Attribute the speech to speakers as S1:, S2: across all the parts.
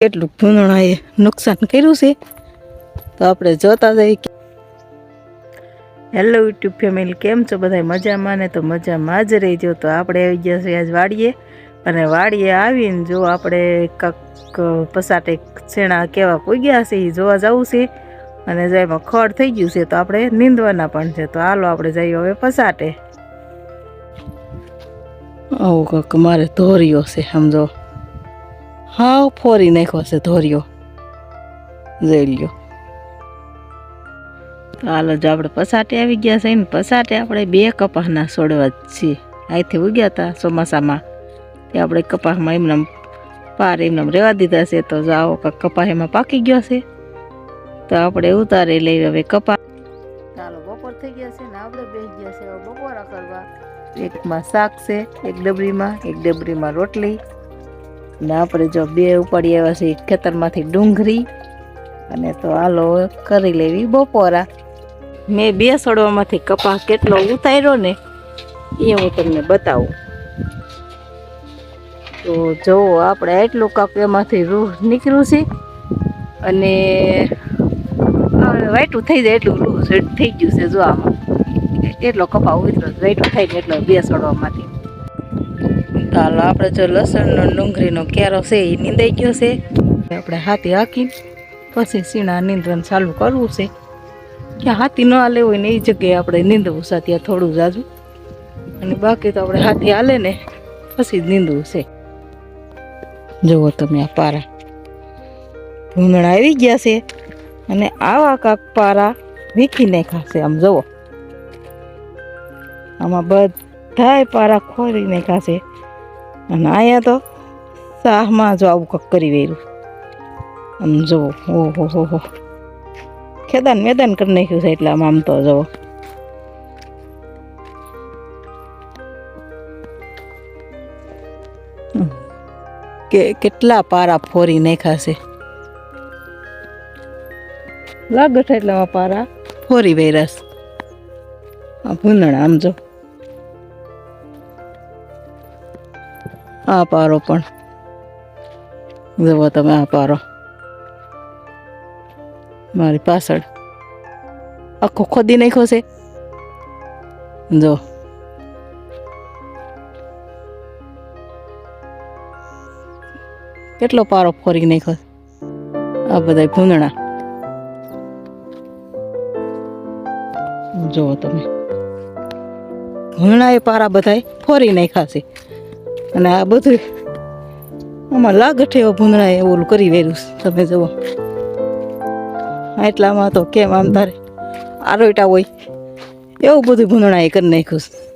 S1: કેટલું ભૂંદણાએ નુકસાન કર્યું છે તો આપણે જોતા જઈએ હેલો યુટ્યુબ ફેમિલી કેમ છો બધા મજામાં ને? તો મજામાં જ રહીજો. તો આપણે આવી ગયા છીએ આજ વાડીએ. અને વાડીએ આવીને જો આપણે કાંક પસાટે છેણા કેવા પૂગ્યા છે એ જોવા જવું છે. અને જો એમાં ખડ થઈ ગયું છે તો આપણે નીંદવાના પણ છે. તો હાલો આપણે જઈએ હવે પસાટે. આવું કાંક મારે ધોર્યો છે સમજો. હાવ ફોરી નાખ્યો છે ધોર્યો. જોઈ લ્યો. હાલો જો આપણે પસાટે આવી ગયા છે ને પસાટે આપણે બે કપાસના છોડવા છીએ. અહીંથી ઉગ્યા હતા ચોમાસામાં. તે આપણે કપાસમાં એમને પાર એમને રહેવા દીધા છે તો જાઓ કપાહ એમાં પાકી ગયો છે. તો આપણે ઉતારી લઈએ હવે કપાસ. ચાલો બપોર થઈ ગયા છે ને આપણે બેસી ગયા છે બપોરા કરવા. એકમાં શાક છે, એક ડબરીમાં એક ડબરીમાં રોટલી. ને આપણે જો બે ઉપાડી આવ્યા છે ખેતરમાંથી ડુંગળી અને તો આલો કરી લેવી બપોરા. મેં બે સડવામાંથી કપાસ કેટલો ઉતાર્યો ને, એ હું તમને બતાવું. તો જુઓ આપણે એટલું કાપ એમાંથી રૂહ નીકળ્યું છે અને વાઈટું થઈ જાય એટલું રૂહ થઈ ગયું છે જો આમાં. એટલો કપા ઉતરો વાઈટું થાય ને એટલો બે સડવામાંથી ચાલો આપણે જો લસણનો ડુંગળીનો કેરો છે એ નીંદાઈ ગયો છે. આપણે હાથી હાકીને પછી સીણા નીંદવાનું ચાલુ કરવું છે. ક્યાં હાથી ન હાલે હોય ને એ જગ્યાએ આપણે નીંદવું છે, ત્યાં થોડું જાજુ અને બાકી તો આપણે હાથી હાલે ને પછી જ નીંદવું છે. જુઓ તમે આ પારા. ભૂંદણા આવી ગયા છે અને આવા કાક પારા વીખી ખાશે આમ જુઓ. આમાં બધાય પારા ખોરી નાખ્યા છે. અને અહીંયા તો શાહમાં જો આવું કંઈક કરી વેરું આમ જુઓ ઓહો, હો હો. ખેદાન મેદાન કરી નાખ્યું છે એટલે આમ આમ તો જુઓ. કે કેટલા પારા ફોરી નાખ્યા છે? લાગઠ એટલામાં પારા ફોરી વેરાસ આ ભૂંદણા આમ જો. આ પારો પણ. જુઓ તમે આ પારો. મારી પાછળ. આખો ખોદી નાખ્યો છે. જો કેટલો પારો ફોરી નાખ્યો આ બધા ભૂંદણા જુઓ તમે. ઘણા એ પારા બધા ફોરી નાખ્યા છે. અને આ બધું આમાં લાગઠે એવો ભૂંદણા એવું કરી વેર્યું છે. તમે જુઓ. એટલામાં તો કેમ આમ તારે આરોટા હોય? એવું બધું ભૂંદણા એ કરી નાખ્યું છે.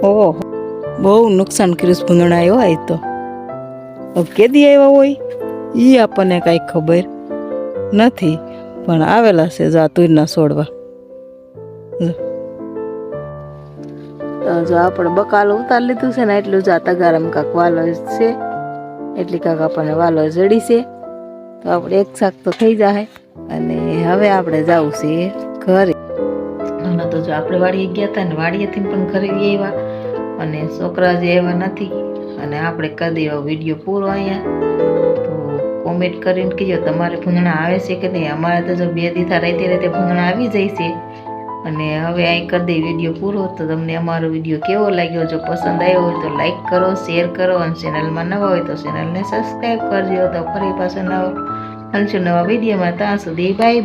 S1: ઓહો. બહુ નુકસાન કર્યું છે ભૂંદણા એ તો. કેદી આવ્યા હોય? એ આપણને કાંઈ ખબર નથી. પણ આવેલા છે જાતુરના તુરના છોડવા જો. આપણે બકાલો ઉતાર લીધું છે ને, એટલું જ આ તગારામાં કાંક વાલો છે. એટલી કાંક આપણને વાલો જડી છે. તો આપણે એક શાક તો થઈ જાય અને હવે આપણે જવું છે ઘરે. હમણાં તો જો આપણે વાડીએ ગયા હતા ને, વાડીએથી પણ ઘરે આવ્યા. અને છોકરા જે એવા નથી. અને આપણે કરી દેવા વીડિયો પૂરો અહીંયા તો કોમેન્ટ કરીને કહેજો, તમારે ભૂંગણા આવે છે કે નહીં? અમારે તો જો બે દીથા રહેતી રહેતી ભૂંગણા આવી જાય છે. અને હવે અહીં કરી દઈ વીડિયો પૂરો. તો તમને અમારો વીડિયો કેવો લાગ્યો? જો પસંદ આવ્યો હોય તો લાઈક કરો શેર કરો અને ચેનલમાં નવા હોય તો ચેનલને સબસ્ક્રાઈબ કરજો. તો ફરી પાછો નવા મળશું નવા વિડીયોમાં. ત્યાં સુધી બાય